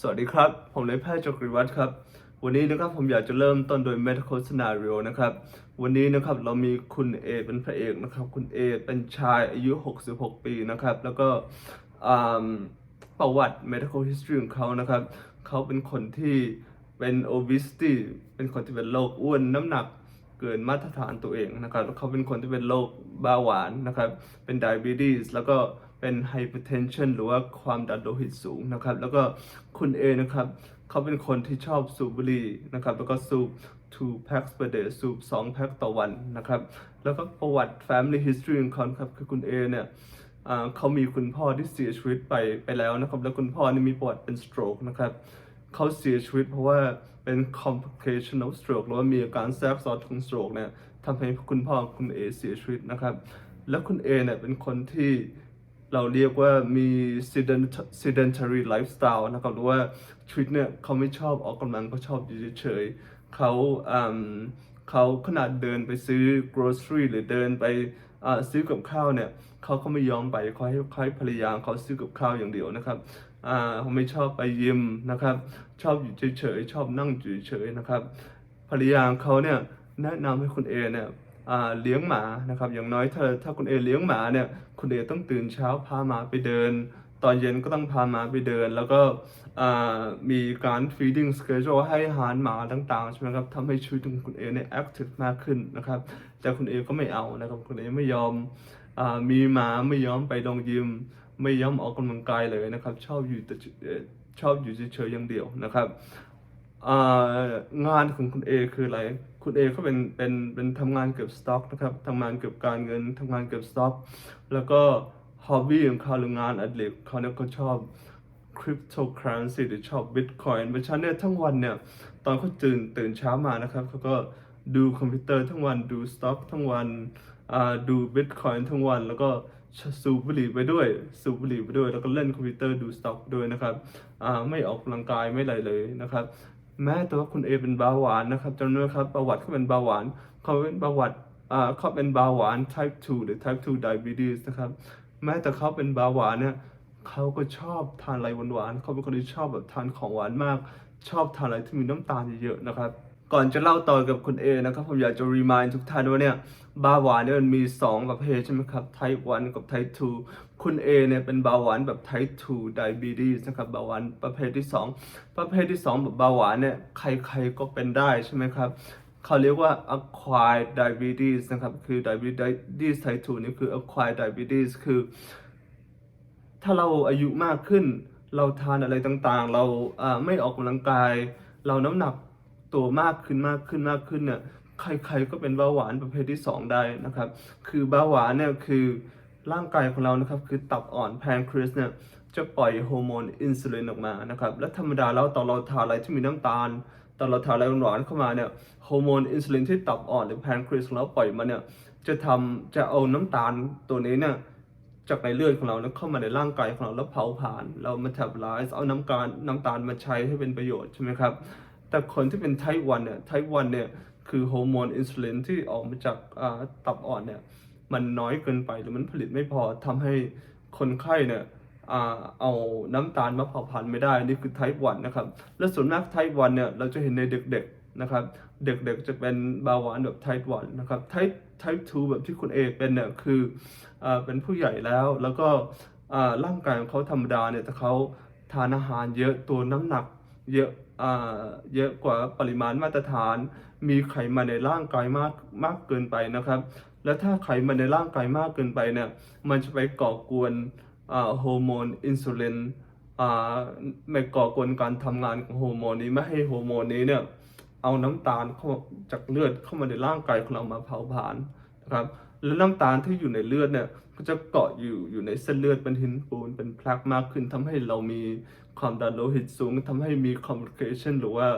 สวัสดีครับ ผมนายแพทย์จักริวัฒน์ครับ วันนี้นะครับผมอยากจะเริ่มต้นโดย medical scenario นะครับ วันนี้นะครับเรามีคุณเอเป็นพระเอกนะครับ คุณเอเป็นชายอายุ 66 ปีนะครับ แล้วก็ประวัติ medical history ของเขานะครับ เขาเป็นคนที่เป็น obesity เป็นคนที่เป็นโรคอ้วนน้ำหนักเกินมาตรฐานตัวเองนะครับแล้วเขาเป็นคนที่เป็นโรคเบาหวานนะครับ เป็น diabetes แล้วก็ เป็น hypertension หรือว่าความดันโลหิตสูงนะครับ แล้วก็คุณเอนะครับเขาเป็นคนที่ชอบสูบบุหรี่นะครับ แล้วก็สูบ2 packs per day สูบ2แพ็คต่อวันนะครับ แล้วก็ประวัติ family history ของเขาครับคือคุณเอเนี่ยเขามีคุณพ่อที่เสียชีวิตไปไปแล้วนะครับ แล้วคุณพ่อนี่มีประวัติเป็น stroke นะครับเขาเสียชีวิตเพราะว่าเป็น complication of stroke หรือว่ามีอาการแทรกซ้อนของ stroke เนี่ยทำให้คุณพ่อคุณเอเสียชีวิตนะครับ แล้วคุณเอเนี่ยเป็นคนที่ เราเรียกว่ามี sedentary lifestyle นะครับหรือว่าชีวิตเนี่ยเขาไม่ชอบออกกำลังเขาชอบอยู่เฉยๆเขาอืมเขาขนาดเดินไปซื้อ grocery หรือเดินไปซื้อกับข้าวเนี่ยเขาก็ไม่ยอมไปเขาให้เขาให้ภรรยาเขาซื้อกับข้าวอย่างเดียวนะครับอ่าเขาไม่ชอบไปยิมนะครับ ชอบอยู่เฉยๆชอบนั่งอยู่เฉยๆนะครับภรรยาเขาเนี่ยแนะนำให้คุณเอเนี่ย เลี้ยงหมานะครับอย่างน้อยถ้าถ้าคุณเอเลี้ยงหมาเนี่ยคุณเอต้องตื่นเช้าพาหมาไปเดิน ตอนเย็นก็ต้องพาหมาไปเดิน แล้วก็มีการ feeding schedule ให้อาหารหมาต่างๆใช่ไหมครับทำให้ชีวิตของคุณเอเนี่ย active มากขึ้นนะครับ แต่คุณเอก็ไม่เอานะครับคุณเอไม่ยอมอมีหมาไม่ยอมไปลงยิม ไม่ยอมออกกำลังกายเลยนะครับ ชอบอยู่แต่ชอบอยู่เฉยๆอย่างเดียวนะครับงานของคุณเอคืออะไร คุณเอเขาเป็นเป็นเป็นทำงานเกี่ยวกับสต็อกนะครับทำงานเกี่ยวกับการเงินทำงานเกี่ยวกับสต็อก แล้วก็ฮอบบี้ของเขาหรืองานอดิเรกเขาเนี่ยก็ชอบคริปโตเคอเรนซีหรือชอบบิตคอยน์เพราะฉะนั้นเนี่ยทั้งวันเนี่ยตอนเขาตื่นตื่นเช้ามานะครับเขาก็ดูคอมพิวเตอร์ทั้งวันดูสต็อกทั้งวันอ่าดูบิตคอยน์ทั้งวัน แล้วก็สูบบุหรี่ไปด้วยสูบบุหรี่ไปด้วย แล้วก็เล่นคอมพิวเตอร์ดูสต็อกด้วยนะครับอ่าไม่ออกกำลังกายไม่อะไรเลยนะครับ แม้แต่ว่าคุณเอเป็นเบาหวานนะครับจำนวนครับประวัติเขาเป็นเบาหวานเขาเป็นประวัติอ่าเขาเป็นเบาหวาน type 2 หรือ type 2 diabetes นะครับ แม้แต่เขาเป็นเบาหวานเนี่ยเขาก็ชอบทานอะไรหวานๆเขาเป็นคนที่ชอบแบบทานของหวานมาก ชอบทานอะไรที่มีน้ำตาลเยอะๆนะครับ ก่อนจะเล่าต่อกับคุณเอนะครับผมอยากจะ remind ทุกท่านว่าเนี่ยบาหวานเนี่ยมันมี 2 ประเภทใช่ไหมครับ type 1กับ type 2คุณเอเนี่ยเป็นเบาหวานแบบ type 2 diabetes นะครับเบาหวานประเภทที่ 2 ประเภทที่ 2 แบบเบาหวานเนี่ยใครๆก็เป็นได้ใช่ไหมครับเขาเรียกว่า acquired diabetes นะครับ คือ diabetes type 2นี่คือ acquired diabetes คือ ถ้าเราอายุมากขึ้น เราทานอะไรต่างๆ เราไม่ออกกำลังกาย เราน้ำหนัก ตัวมากขึ้นมากขึ้นมากขึ้นเนี่ยใครๆก็เป็นเบาหวานประเภทที่ 2 ได้นะครับ คือเบาหวานเนี่ยคือร่างกายของเรานะครับคือตับอ่อนแพนครีสเนี่ยจะปล่อยฮอร์โมนอินซูลินออกมานะครับ และธรรมดาแล้วตอนเราทานอะไรที่มีน้ำตาล ตอนเราทานอะไรหวานเข้ามาเนี่ยฮอร์โมนอินซูลินที่ตับอ่อนหรือแพนครีสของเราปล่อยมาเนี่ยจะทำจะเอาน้ำตาลตัวนี้เนี่ยจากในเลือดของเราแล้วเข้ามาในร่างกายของเราแล้วเผาผลาญเรามาแทบไลซ์เอาน้ำตาลน้ำตาลมาใช้ให้เป็นประโยชน์ใช่ไหมครับ แต่คนที่เป็นไทป์วันเนี่ยไทป์วันเนี่ยคือฮอร์โมนอินซูลินที่ออกมาจากตับอ่อนเนี่ยมันน้อยเกินไปหรือมันผลิตไม่พอทำให้คนไข้เนี่ยอเอาน้ำตาลมาเผาผลาญไม่ได้นี่คือไทป์วันนะครับและส่วนมากไทป์วันเนี่ยเราจะเห็นในเด็กๆนะครับ เด็กๆจะเป็นเบาหวานแบบไทป์วันนะครับไทป์ไทป์2แบบที่คุณเอเป็นเนี่ยคืออเป็นผู้ใหญ่แล้วแล้วก็ร่างกายของเขาธรรมดาเนี่ยแต่เขาทานอาหารเยอะตัวน้ำหนักเยอะ เยอะกว่าปริมาณมาตรฐาน มีไขมันในร่างกายมากมากเกินไปนะครับ และถ้าไขมันในร่างกายมากเกินไปเนี่ยมันจะไปก่อกวนฮอร์โมนอินซูลินไม่ก่อกวนการทำงานของฮอร์โมนนี้ไม่ให้ฮอร์โมนนี้เนี่ยเอาน้ำตาลาจากเลือดเข้ามาในร่างกายของเรามาเผาผลาญนะครับแล้วน้ำตาลที่อยู่ในเลือดเนี่ย จะเกาะอยู่อยู่ในเส้นเลือดเป็นหินปูนเป็นพลกมากขึ้นทำให้เรามีความดันโลหิตสูงทำให้มี complication หรือว่า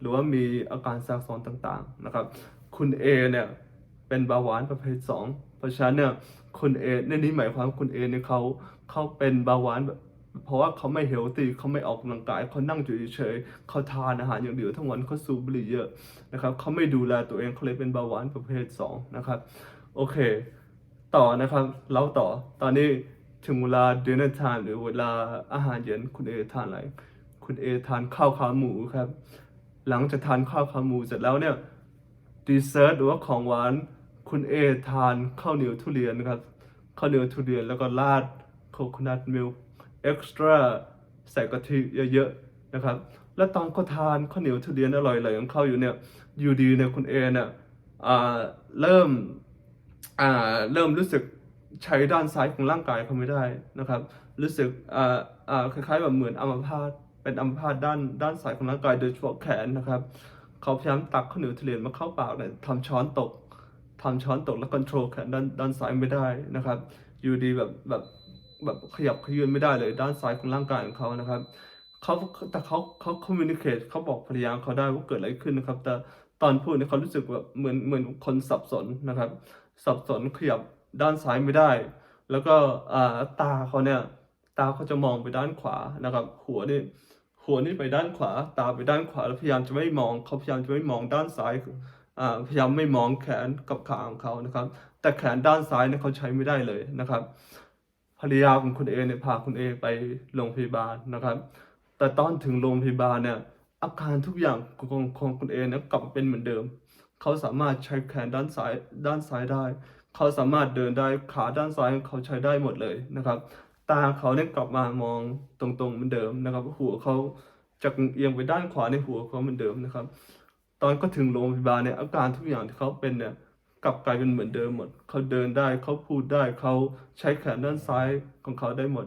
หรือว่ามีอาการแทรกซ้อนต่างๆนะครับ คุณเอเนี่ยเป็นเบาหวานประเภท 2 เพราะฉะนั้นเนี่ยคุณเอในนี้หมายความว่าคุณเอเนี่ยเขาเขาเป็นเบาหวานแบบเพราะว่าเขาไม่เฮลตี้เขาไม่ออกกำลังกายเขานั่งอยู่เฉยๆเขาทานอาหารอย่างเดียวทั้งวันเขาสูบบุหรี่เยอะนะครับเขาไม่ดูแลตัวเองเขาเลยเป็นเบาหวานประเภท2นะครับโอเค ต่อนะครับเล่าต่อ ตอนนี้ถึงเวลา dinner time หรือเวลาอาหารเย็นคุณเอทานอะไร คุณเอทานข้าวขาหมูครับ หลังจากทานข้าวขาหมูเสร็จแล้วเนี่ยดีเซอร์ตหรือว่าของหวานคุณเอทานข้าวเหนียวทุเรียนนะครับข้าวเหนียวทุเรียนแล้วก็ราดโคโคนัทมิลค์เอ็กซ์ตร้าใส่กะทิเยอะๆนะครับ แล้วตอนเขาทานข้าวเหนียวทุเรียนอร่อยๆของเขาอยู่เนี่ยอยู่ดีเนี่ยคุณเอเนี่ยอ่าเริ่ม อ่าเริ่มรู้สึกใช้ด้านซ้ายของร่างกายเขาไม่ได้นะครับ รู้สึกอ่าอ่าคล้ายๆแบบเหมือนอัมพาตเป็นอัมพาตด้านด้านซ้ายของร่างกายโดยเฉพาะแขนนะครับเขาพยายามตักข้าวเหนียวทุเรียนมาเข้าปากเนี่ยทำช้อนตกทำช้อนตกแล้วคอนโทรลแขนด้านด้านซ้ายไม่ได้นะครับ อยู่ดีแบบแบบแบบขยับขยื่นไม่ได้เลยด้านซ้ายของร่างกายของเขานะครับเขาแต่เขาเขาคอมมิวนิเคชเขาบอกภรรยาเขาได้ว่าเกิดอะไรขึ้นนะครับ แต่ตอนพูดเนี่ยเขารู้สึกแบบเหมือนเหมือนคนสับสนนะครับ สับสนขยับด้านซ้ายไม่ได้ แล้วก็ตาเขาเนี่ยตาเขาจะมองไปด้านขวานะครับ หัวนี่หัวนี่ไปด้านขวา ตาไปด้านขวาแล้วพยายามจะไม่มองเขาพยายามจะไม่มองด้านซ้ายพยายามไม่มองแขนกับขาของเขานะครับ แต่แขนด้านซ้ายเนี่ยเขาใช้ไม่ได้เลยนะครับภรรยาของคุณเอเนี่ยพาคุณเอไปโรงพยาบาลนะครับ แต่ตอนถึงโรงพยาบาลเนี่ยอาการทุกอย่างของของคุณเอเนี่ยกลับเป็นเหมือนเดิม เขาสามารถใช้แขนด้านซ้ายด้านซ้ายได้ เขาสามารถเดินได้ขาด้านซ้ายเขาใช้ได้หมดเลยนะครับ ตาเขาเนี่ยกลับมามองตรงๆเหมือนเดิมนะครับ หัวเขาจะเอียงไปด้านขวาในหัวเขาเหมือนเดิมนะครับ ตอนก็ถึงโรงพยาบาลเนี่ยอาการทุกอย่างที่เขาเป็นเนี่ยกลับกลายเป็นเหมือนเดิมหมด เขาเดินได้เขาพูดได้เขาใช้แขนด้านซ้ายของเขาได้หมด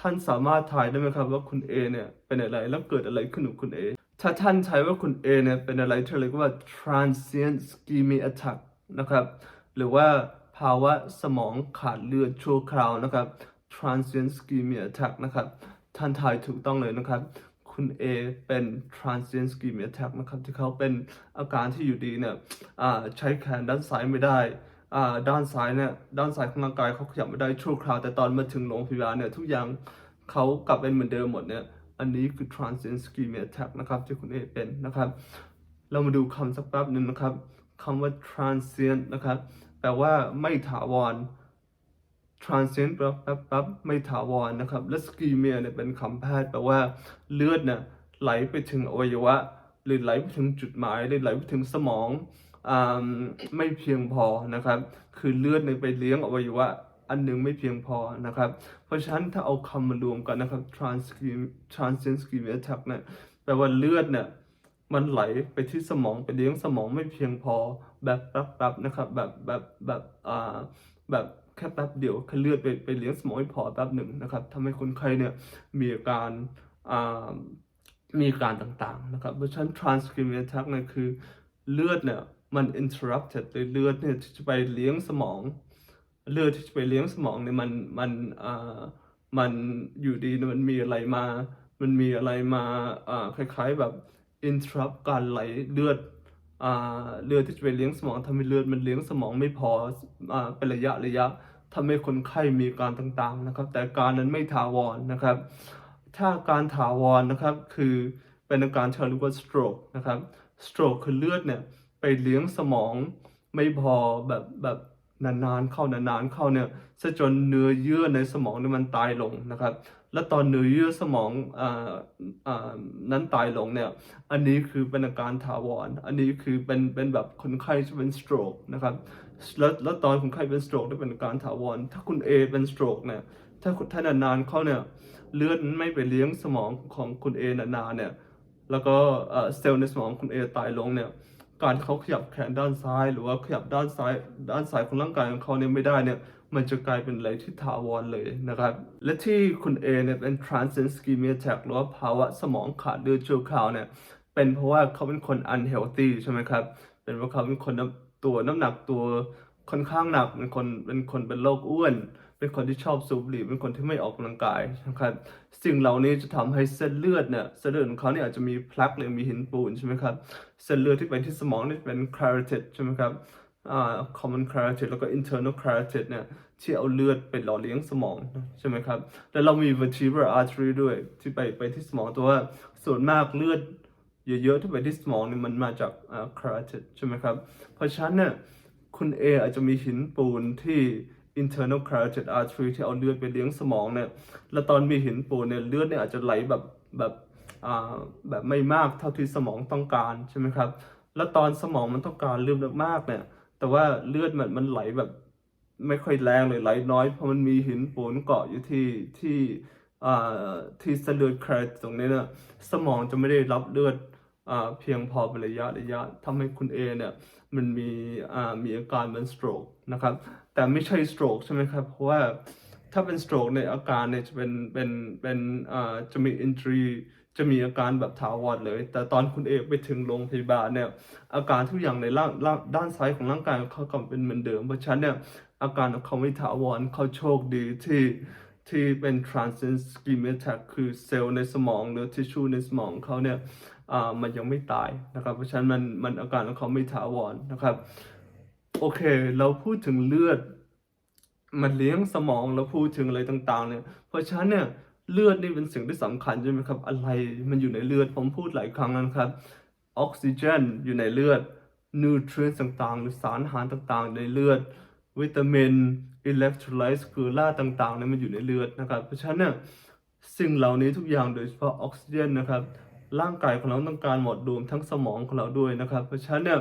ท่านสามารถถ่ายได้ไหมครับว่าคุณเอเนี่ยเป็นอะไรแล้วเกิดอะไรขึ้นกับคุณเอ ถ้าท่านทายว่าคุณเอเนี่ยเป็นอะไรที่เรียกว่า transient ischemic attack นะครับ หรือว่าภาวะสมองขาดเลือดชั่วคราวนะครับ transient ischemic attack นะครับ ท่านทายถูกต้องเลยนะครับ คุณ A เป็น transient ischemic attack นะครับที่เขาเป็นอาการที่อยู่ดีเนี่ยใช้แขนด้านซ้ายไม่ได้ด้านซ้ายเนี่ยด้านซ้ายของร่างกายเขาขยับไม่ได้ชั่วคราว แต่ตอนมาถึงโรงพยาบาลเนี่ยทุกอย่างเขากลับเป็นเหมือนเดิมหมดเนี่ย อันนี้คือ transient ischemic attack นะครับที่คุณ A เป็นนะครับ เรามาดูคำสักแป๊บหนึ่งนะครับคำว่า transient นะครับ แปลว่าไม่ถาวร transient แปลว่าแป๊บแป๊บไม่ถาวรนะครับ และ ischemia เนี่ยเป็นคำแพทย์แปลว่าเลือดเนี่ยไหลไปถึงอวัยวะ หรือไหลไปถึงจุดหมาย หรือไหลไปถึงสมองอไม่เพียงพอนะครับ คือเลือดเนี่ยไปเลี้ยงอวัยวะ อันหนึ่งไม่เพียงพอนะครับ เพราะฉะนั้นถ้าเอาคำมารวมกันนะครับ transient transient ischemia attack เนี่ยแปลว่าเลือดเนี่ยมันไหลไปที่สมองไปเลี้ยงสมองไม่เพียงพอแบบแป๊บๆนะครับแบบแบบแบบอ่าแบบแค่แป๊บเดียวแค่เลือดไปไปเลี้ยงสมองไม่พอแป๊บหนึ่งนะครับทำให้คนไข้เนี่ยมีอาการอ่ามีอาการต่างๆนะครับเพราะฉะนั้น transcriminal attack เนี่ยคือเลือดเนี่ยมัน interrupted เลยเลือดเนี่ยจะไปเลี้ยงสมอง เลือดที่จะไปเลี้ยงสมองเนี่ยมันมันอ่ามันอยู่ดีมันมีอะไรมา มันมีอะไรมาอ่าคล้ายๆแบบ interrupt การไหลเลือดอ่าเลือดที่จะไปเลี้ยงสมองทำให้เลือดมันเลี้ยงสมองไม่พออ่าเป็นระยะระยะทำให้คนไข้มีการต่างๆนะครับ แต่การนั้นไม่ถาวรนะครับ ถ้าการถาวรนะครับคือเป็นอาการเราเรียกว่า stroke นะครับ stroke คือเลือดเนี่ยไปเลี้ยงสมองไม่พอแบบแบบ นานๆเข้านานๆเข้าเนี่ยซะจนเนื้อเยื่อในสมองเนี่ยมันตายลงนะครับ และตอนเนื้อเยื่อสมองอ่าอ่านั้นตายลงเนี่ยอันนี้คือเป็นอาการถาวรอันนี้คือเป็นเป็นแบบคนไข้จะเป็น stroke นะครับแล้วแล้วตอนคนไข้เป็น stroke ได้เป็นอาการถาวรถ้าคุณ A เป็น stroke เนี่ยถ้าถ้านานๆเข้าเนี่ยเลือดไม่ไปเลี้ยงสมองของคุณ A นานๆเนี่ยแล้วก็เอ่อเซลล์ในสมองคุณ A ตายลงเนี่ย การเขาขยับแขนด้านซ้าย หรือว่าขยับด้านซ้าย ด้านซ้ายของร่างกายของเขาเนี่ยไม่ได้เนี่ยมันจะกลายเป็นอะไรที่ถาวรเลยนะครับ และที่คุณ A เนี่ยเป็น transient ischemia attack หรือว่าภาวะสมองขาดเลือดชั่วคราวเนี่ยเป็นเพราะว่าเขาเป็นคน unhealthy ใช่ไหมครับ เป็นเพราะเขาเป็นคนตัวน้ำหนักตัวค่อนข้างหนักเป็นคนเป็นคนเป็นโรคอ้วน เป็นคนที่ชอบสูบบุหรี่ เป็นคนที่ไม่ออกกำลังกายนะครับสิ่งเหล่านี้จะทำให้เส้นเลือดเนี่ยเส้นเลือดของเขาเนี่ยอาจจะมีพลักหรือมีหินปูนใช่ไหมครับเส้นเลือดที่ไปที่สมองนี่เป็น carotid ใช่ไหมครับอ่า common carotid แล้วก็ internal carotid เนี่ยที่เอาเลือดไปหล่อเลี้ยงสมองใช่ไหมครับแล้วเรามี vertebral artery ด้วยที่ไปไปที่สมองแต่ว่าส่วนมากเลือดเยอะๆที่ไปที่สมองเนี่ยมันมาจากอ่า carotid ใช่ไหมครับเพราะฉะนั้นเนี่ยคุณ A อาจจะมีหินปูนที่ internal carotid artery ที่เอาเลือดไปเลี้ยงสมองเนี่ย แล้วตอนมีหินปูนเนี่ยเลือดเนี่ยอาจจะไหลแบบแบบแบบไม่มากเท่าที่สมองต้องการใช่ไหมครับ แล้วตอนสมองมันต้องการเลือดมากเนี่ย แต่ว่าเลือดมันมันไหลแบบไม่ค่อยแรงเลยไหลน้อยเพราะมันมีหินปูนเกาะอยู่ที่ที่ที่เส้นเลือดแคร์ตรงนี้เนี่ยสมองจะไม่ได้รับเลือดอเพียงพอเป็นระยะระยะทำให้คุณเอเนี่ยมันมีมีอาการเหมือนสโตรก นะครับ แต่ไม่ใช่สโตรกใช่ไหมครับ เพราะว่าถ้าเป็นสโตรกในยอาการเนี่ยจะเป็นเป็นเป็นอ่าจะมีอินทรีจะมีอาการแบบถาวรเลย แต่ตอนคุณเอกไปถึงโรงพยาบาลเนี่ย อาการทุกอย่างในร่างร่างด้านซ้ายของร่างกายเขากลับเป็นเหมือนเดิม เพราะฉะนั้นเนี่ยอาการของเขาไม่ถาวรเขาโชคดีที่ที่เป็น transient ischemic attack คือเซลล์ในสมองหรือทิชชูในสมองเขาเนี่ยอ่ามันยังไม่ตายนะครับ เพราะฉะนั้นมันมันอาการของเขาไม่ถาวรนะครับ โอเค เราพูดถึงเลือด มันเลี้ยงสมองเราพูดถึงอะไรต่าง ๆ เนี่ย เพราะฉะนั้นเนี่ยเลือดนี่เป็นสิ่งที่สำคัญใช่ไหมครับ อะไรมันอยู่ในเลือดผมพูดหลายครั้งแล้วนะครับ ออกซิเจนอยู่ในเลือดนูทรีนต่างๆ หรือสารอาหารต่างๆ ในเลือด วิตามินอิเล็กโทรไลต์เกลือแร่ต่างๆเนี่ยมันอยู่ในเลือดนะครับ เพราะฉะนั้นเนี่ยสิ่งเหล่านี้ทุกอย่างโดยเฉพาะออกซิเจนนะครับร่างกายของเราต้องการหมดรวมทั้งสมองของเราด้วยนะครับ เพราะฉะนั้นเนี่ย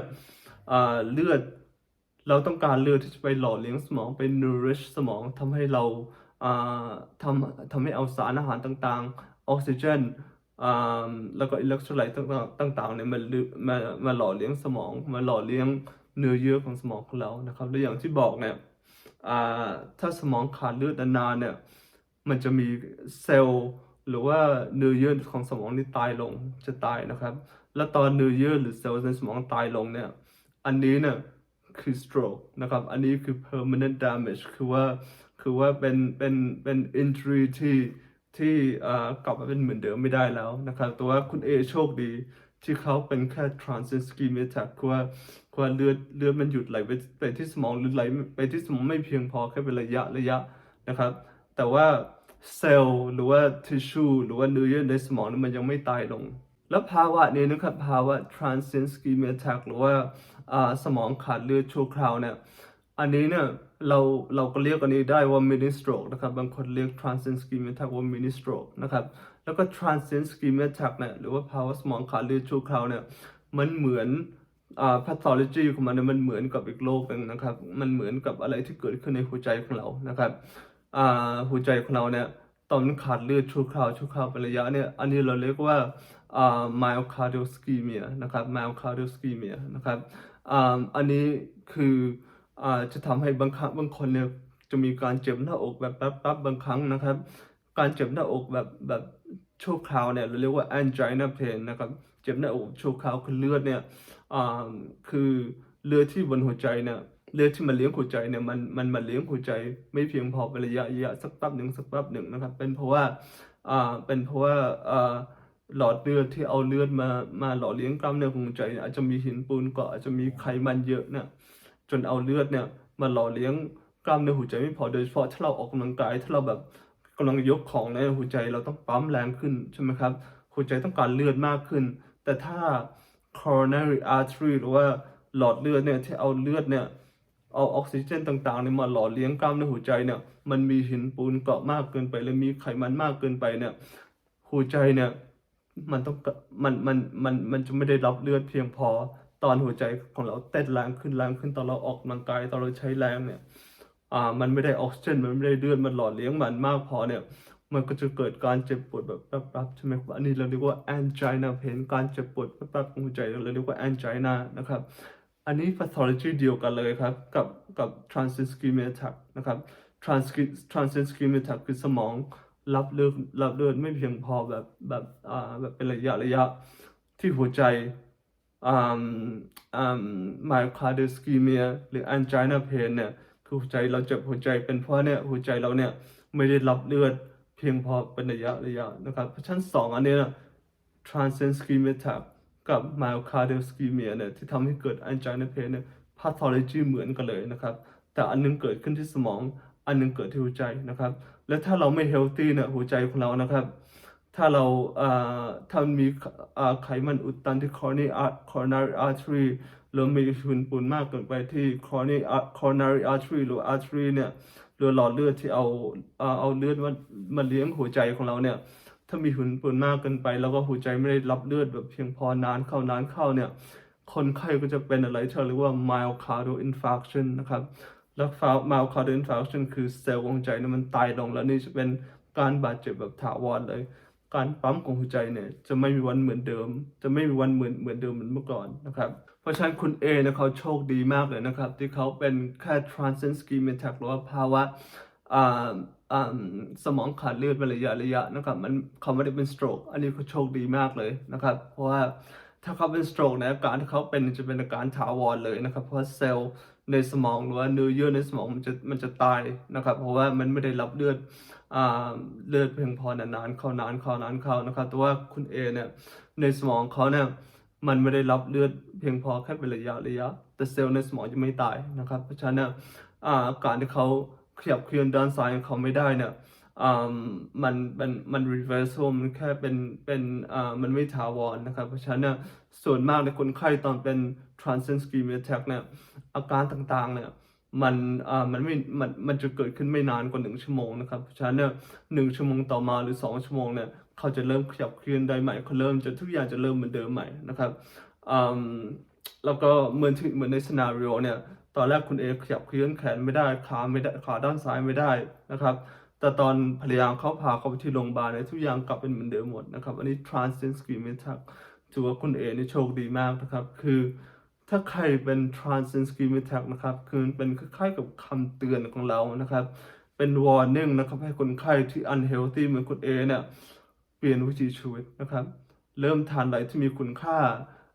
เลือด เราต้องการเลือดที่จะไปหล่อเลี้ยงสมองไป nourish สมองทำให้เราทำทำให้เอาสารอาหารต่างๆ ออกซิเจนแล้วก็อิเล็กโทรไลต์ต่างๆต่างๆเนี่ยมามามาหล่อเลี้ยงสมอง มาหล่อเลี้ยงเนื้อเยื่อของสมองของเรานะครับและอย่างที่บอกเนี่ยถ้าสมองขาดเลือดนานๆเนี่ยมันจะมีเซลล์หรือว่าเนื้อเยื่อของสมองนี่ตายลงจะตายนะครับ แล้วตอนเนื้อเยื่อหรือเซลล์ในสมองตายลงเนี่ยอันนี้เนี่ย คือ stroke นะครับ อันนี้คือ permanent damage คือว่าคือว่าเป็นเป็นเป็น injury ที่ที่อ่ากลับมาเป็นเหมือนเดิมไม่ได้แล้วนะครับแต่ว่าคุณเอโชคดีที่เขาเป็นแค่ transient ischemic attack คือว่าคือว่าเลือดเลือดมันหยุดไหลไปไปที่สมองหรือไหลไปที่สมองไม่เพียงพอแค่เป็นระยะระยะนะครับ แต่ว่าเซลล์หรือว่า tissue หรือว่าเนื้อเยื่อในสมองนั้นมันยังไม่ตายลง แล้วภาวะนี้นะครับภาวะ transient ischemic attack หรือว่าสมองขาดเลือดชั่วคราวเนี่ยอันนี้เนี่ยเราเราก็เรียกอันนี้ได้ว่า mini stroke นะครับบางคนเรียก transient ischemic attack ว่า mini stroke นะครับแล้วก็ transient ischemic attack เนี่ยหรือว่าภาวะสมองขาดเลือดชั่วคราวเนี่ยมันเหมือนอ่า pathology ของมันเนี่ยมันเหมือนกับอีกโรคหนึ่งนะครับ มันเหมือนกับอะไรที่เกิดขึ้นในหัวใจของเรานะครับอ่าหัวใจของเราเนี่ยตอนขาดเลือดชั่วคราวชั่วคราวเป็นระยะเนี่ยอันนี้เราเรียกว่าา myocardial ischemia นะครับ myocardial ischemia นะครับอันนี้คืออจะทำให้บางครั้งบางคนเนี่ยจะมีการเจ็บหน้าอกแบบแป๊บๆบางครั้งนะครับ การเจ็บหน้าอกแบบแบบชั่วคราวเนี่ยเราเรียกว่า angina pain นะครับ เจ็บหน้าอกชั่วคราวคือเลือดเนี่ยคือเลือดที่บนหัวใจเนี่ยเลือดที่มันเลี้ยงหัวใจเนี่ยมันมันมาเลี้ยงหัวใจไม่เพียงพอเป็นระยะระยะสักแป๊บหนึ่งสักแป๊บหนึ่งนะครับ เป็นเพราะว่าอ่าเป็นเพราะว่าอ่า หลอดเลือดที่เอาเลือดมามาหล่อเลี้ยงกล้ามเนื้อของหัวใจเนี่ยอาจจะมีหินปูนเกาะอาจจะมีไขมันเยอะเนี่ยจนเอาเลือดเนี่ยมาหล่อเลี้ยงกล้ามเนื้อหัวใจไม่พอโดยเฉพาะถ้าเราออกกำลังกายถ้าเราแบบกำลังยกของในหัวใจเราต้องปั๊มแรงขึ้นใช่ไหมครับหัวใจต้องการเลือดมากขึ้น แต่ถ้า coronary artery หรือว่าหลอดเลือดเนี่ยที่เอาเลือดเนี่ยเอาออกซิเจนต่างๆเนี่ยมาหล่อเลี้ยงกล้ามเนื้อหัวใจเนี่ยมันมีหินปูนเกาะมากเกินไปและมีไขมันมากเกินไปเนี่ยหัวใจเนี่ย มันต้องมันมันมันมันจะไม่ได้รับเลือดเพียงพอตอนหัวใจของเราเต้นแรงขึ้นแรงขึ้นตอนเราออกกำลังกายตอนเราใช้แรงเนี่ยอ่ามันไม่ได้ออกซิเจนมันไม่ได้เลือดมันหล่อเลี้ยงมันมากพอเนี่ยมันก็จะเกิดการเจ็บปวดแบบแป๊บๆใช่ไหมครับอันนี้เราเรียกว่า angina pain การเจ็บปวดแป๊บๆของหัวใจเราเรียกว่า angina นะครับ อันนี้ pathology เดียวกันเลยครับ กับกับ transient ischemic attack นะครับ Trans- transient ischemic attack คือสมอง รับเลือดรับเลือดไม่เพียงพอแบบแบบอ่าแบบเป็นระยะระยะที่หัวใจอ่าอ่า myocardial ischemia หรือ angina pain เนี่ยคือหัวใจเราเจ็บหัวใจเป็นเพราะเนี่ยหัวใจเราเนี่ยไม่ได้รับเลือดเพียงพอเป็นระยะระยะนะครับเพราะฉันสองอันเนี้ยนะ transient ischemic attack กับ myocardial ischemia เนี่ยที่ทำให้เกิด angina pain เนี่ย pathology เหมือนกันเลยนะครับ แต่อันหนึงเกิดขึ้นที่สมอง อันหนึงเกิดที่หัวใจนะครับ และถ้าเราไม่ healthy เนี่ยหัวใจของเรานะครับ ถ้าเราอ่อถ้ามันมีอ่อไขมันอุดตันที่ coronary coronary artery หรือมีหินปูนมากเกินไปที่ coronary coronary artery หรือ artery เนี่ยหรือหลอดเลือดที่เอาเอ่อเอาเลือดมามาเลี้ยงหัวใจของเราเนี่ยถ้ามีหุ่นปูนมากเกินไป แล้วก็หัวใจไม่ได้รับเลือดแบบเพียงพอนานเข้านานเข้าเนี่ยคนไข้ก็จะเป็นอะไรที่เราเรียกว่า myocardial infarction นะครับ แล้ว myocardial infarction คือเซลล์ของหัวใจเนี่ยมันตายลงแล้วนี่จะเป็นการบาดเจ็บแบบถาวรเลย การปั๊มของหัวใจเนี่ยจะไม่มีวันเหมือนเดิม จะไม่มีวันเหมือนเหมือนเดิมเหมือนเมื่อก่อนนะครับเพราะฉะนั้นคุณเอเนี่ยเขาโชคดีมากเลยนะครับ ที่เขาเป็นแค่ transient ischemic attack หรือว่าภาวะสมองขาดเลือดเป็นระยะระยะนะครับมันเขาไม่ได้เป็น stroke อันนี้เขาโชคดีมากเลยนะครับ เพราะว่าถ้าเขาเป็น stroke นี่ยอาการที่เขาเป็นจะเป็นอาการถาวรเลยนะครับ เพราะเซลล์ ในสมองหรือว่าเนื้อเยื่อในสมองมันจะมันจะตายนะครับ เพราะว่ามันไม่ได้รับเลือดอเลือดเพียงพอนานๆเข้านานเข้านานเข้านะครับ แต่ว่าคุณเอเนี่ยในสมองเขาเนี่ยมันไม่ได้รับเลือดเพียงพอแค่เป็นระยะระยะ แต่เซลล์ในสมองยังไม่ตายนะครับ เพราะฉะนั้นอาการที่เขาขยับเคลื่อนด้านซ้ายของเขาไม่ได้เนี่ยมันมันมัน reversal มันแค่เป็นเป็นมันไม่ถาวรนะครับ เพราะฉะนั้นส่วนมากในคนไข้ตอนเป็น transient ischemic attack เนี่ย อาการต่างๆเนี่ยมันอ่ามันไม่มันมันจะเกิดขึ้นไม่นานกว่าหนึ่งชั่วโมงนะครับเพราะฉะนั้นเนี่ยหนึ่งชั่วโมงต่อมาหรือสองชั่วโมงเนี่ยเขาจะเริ่มขยับเคลื่อนได้ใหม่เขาเริ่มจะทุกอย่างจะเริ่มเหมือนเดิมใหม่นะครับอืมแล้วก็เหมือนที่เหมือนในสนาริโอเนี่ยตอนแรกคุณเอขยับเคลื่อนแขนไม่ได้ขาไม่ได้ขาด้านซ้ายไม่ได้นะครับ แต่ตอนภรรยาเขาพาเขาไปที่โรงพยาบาลเนี่ยทุกอย่างกลับเป็นเหมือนเดิมหมดนะครับ อันนี้ transient ischemic attack ถือว่าคุณเอนี่โชคดีมากนะครับ คือ ถ้าใครเป็น transient ischemic attack นะครับ คือเป็นคล้ายๆกับคำเตือนของเรานะครับ เป็น warning นะครับให้คนไข้ที่ unhealthy เหมือนคุณเอเนี่ย เปลี่ยนวิถีชีวิตนะครับ เริ่มทานอะไรที่มีคุณค่า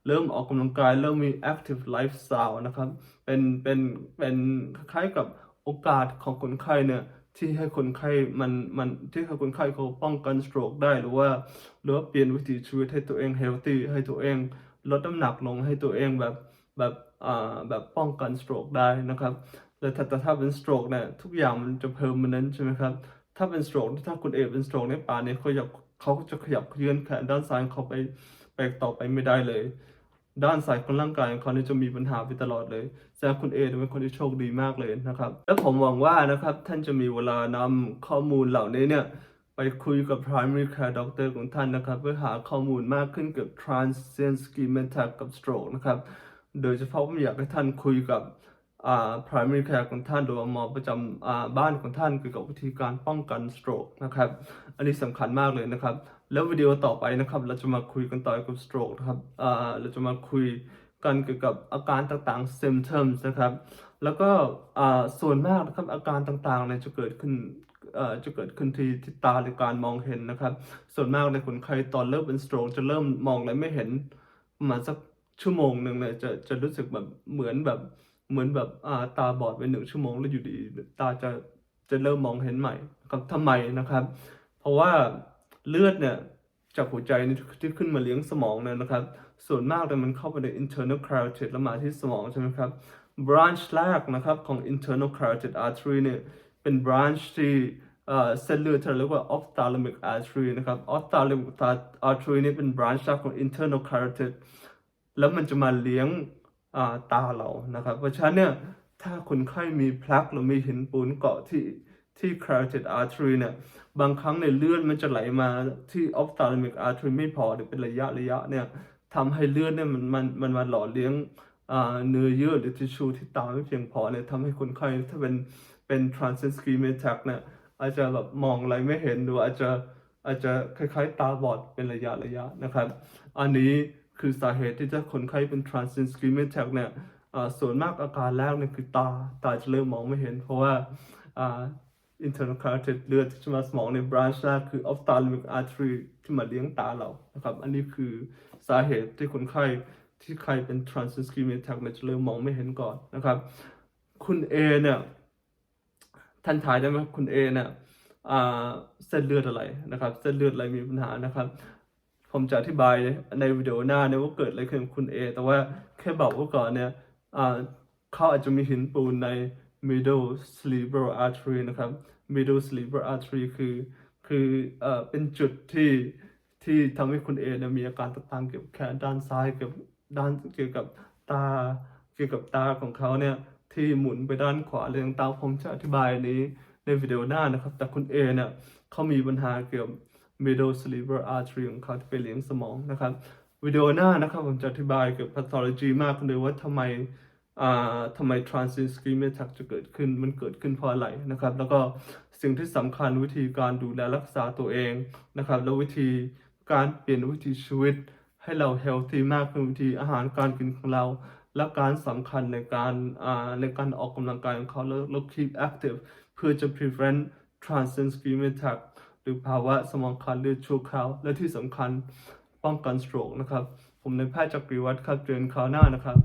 เริ่มออกกำลังกาย เริ่มมี active lifestyle นะครับ เป็น เป็น เป็นคล้ายๆกับโอกาสของคนไข้เนี่ยที่ให้คนไข้มันมันที่ให้คนไข้เขาป้องกัน stroke ได้หรือว่าหรือว่าเปลี่ยนวิถีชีวิตให้ตัวเอง healthy ให้ตัวเองลดน้ำหนักลงให้ตัวเองแบบ แบบอ่าแบบป้องกัน stroke ได้นะครับแต่ถ้าแต่ถ้าเป็น stroke เนี่ยทุกอย่างมันจะ permanent ใช่ไหมครับถ้าเป็น stroke ถ้าคุณเอเป็น stroke ในป่านนี้เขาอยากเขาจะขยับเคลื่อนแขนด้านซ้ายเขาไปไปต่อไปไม่ได้เลย ด้านซ้ายของร่างกายของเขาเนี่ยจะมีปัญหาไปตลอดเลยแสดงคุณเอเนี่ยเป็นคนที่โชคดีมากเลยนะครับ และผมหวังว่านะครับท่านจะมีเวลานำข้อมูลเหล่านี้เนี่ยไปคุยกับ primary care doctor ของท่านนะครับ เพื่อหาข้อมูลมากขึ้นเกี่ยวกับ transient ischemic attack กับ stroke นะครับ โดยเฉพาะผมอยากให้ท่านคุยกับอ่า primary care ของท่านหรือว่าหมอประจำอ่าบ้านของท่านเกี่ยวกับวิธีการป้องกัน stroke นะครับ อันนี้สำคัญมากเลยนะครับ แล้ววิดีโอต่อไปนะครับ เราจะมาคุยกันต่อเกี่ยวกับ stroke นะครับอ่าเราจะมาคุยกันเกี่ยวกับอาการต่างๆ symptoms นะครับ แล้วก็อ่าส่วนมากนะครับอาการต่างๆเนี่ยจะเกิดขึ้นอ่อจะเกิดขึ้นที่ที่ตาหรือการมองเห็นนะครับ ส่วนมากในคนไข้ตอนเริ่มเป็น stroke จะเริ่มมองอะไรไม่เห็นประมาณสัก ชั่วโมงหนึ่งเนี่ยจะจะรู้สึกแบบเหมือนแบบเหมือนแบบอ่าตาบอดไปหนึ่งชั่วโมงแล้วอยู่ดีตาจะจะเริ่มมองเห็นใหม่ครับทำไมนะครับ เพราะว่าเลือดเนี่ยจากหัวใจนี่ที่ขึ้นมาเลี้ยงสมองเนี่ยนะครับ ส่วนมากเนี่ยมันเข้าไปใน internal carotid แล้วมาที่สมองใช่ไหมครับ branch แรกนะครับของ internal carotid artery เนี่ยเป็น branch ที่เอ่อเส้นเลือดที่เราเรียกว่า ophthalmic artery นะครับ ophthalmic artery นี่เป็น branch แรกของ internal carotid แล้วมันจะมาเลี้ยงาตาเรานะครับเพราะฉะนั้นเนี่ยถ้าคนไข้มีพลักหรือมีหินปูนเกาะที่ที่ carotid artery เนี่ยบางครั้งในเลือดมันจะไหลมาที่ ophthalmic artery ไม่พอหรือเป็นระยะระยะเนี่ยทำให้เลือดเนี่ยมันมันมันมาหล่อเลี้ยงเนื้อเยื่อหรือทิชชูที่ตาไม่เพียงพอเนี่ยทำให้คนไข้ถ้าเป็นเป็น transient ischemic attack เนี่ยอาจจะแบบมองอะไรไม่เห็นหรืออาจจะอาจจะคล้ายๆตาบอดเป็นระยะระยะนะครับ อันนี้ คือสาเหตุที่ถ้าคนไข้เป็น transient ischemic attack เนี่ยส่วนมากอาการแรกเนี่ยคือตาตาจะเริ่มมองไม่เห็น เพราะว่าอ่า internal carotid เลือดที่จะมาสมองใน branch แรกคือ ophthalmic artery ที่มาเลี้ยงตาเรานะครับอันนี้คือสาเหตุที่คนไข้ที่ใครเป็น transient ischemic attack เนี่ยจะเริ่มมองไม่เห็นก่อนนะครับ คุณเอเนี่ยท่านทายได้ไหมคุณเอเนี่ยอ่าเส้นเลือดอะไรนะครับ เส้นเลือดอะไรมีปัญหานะครับ ผมจะอธิบายในวิดีโอหน้าเนี่ยว่าเกิดอะไรขึ้นคุณเอแต่ว่าแค่บอกไว้ก่อนเนี่ยเขาอาจจะมีหินปูนใน middle cerebral artery นะครับ middle cerebral artery คือคือเอ่อเป็นจุดที่ที่ทำให้คุณเอเนี่ยมีอาการต่างๆเกี่ยวกับแขนด้านซ้ายเกี่ยวกับด้านเกี่ยวกับตาเกี่ยวกับตาของเขาเนี่ยที่หมุนไปด้านขวาเรื่องตาผมจะอธิบายนี้ในวิดีโอหน้านะครับ แต่คุณเอเนี่ยเขามีปัญหาเกี่ยวกับ middle cerebral artery ของเขาที่ไปเลี้ยงสมองนะครับวิดีโอหน้านะครับผมจะอธิบายเกี่ยวกับ pathology มากเลยว่าทำไมอ่าทำไม transient ischemic attack จะเกิดขึ้นมันเกิดขึ้นเพราะอะไรนะครับ แล้วก็สิ่งที่สำคัญวิธีการดูแลรักษาตัวเองนะครับ แล้ววิธีการเปลี่ยนวิถีชีวิต ให้เรา healthy มากขึ้นวิธีอาหารการกินของเรา และการสำคัญในการอ่าในการออกกำลังกายของเขาแล้วแล้ว keep active เพื่อจะ prevent transient ischemic attack หรือภาวะสมองขาดเลือดชั่วคราว และที่สำคัญป้องกัน stroke นะครับ ผมในายแพทย์จักรีวัฒน์ครับเจอกันคราวหน้านะครับ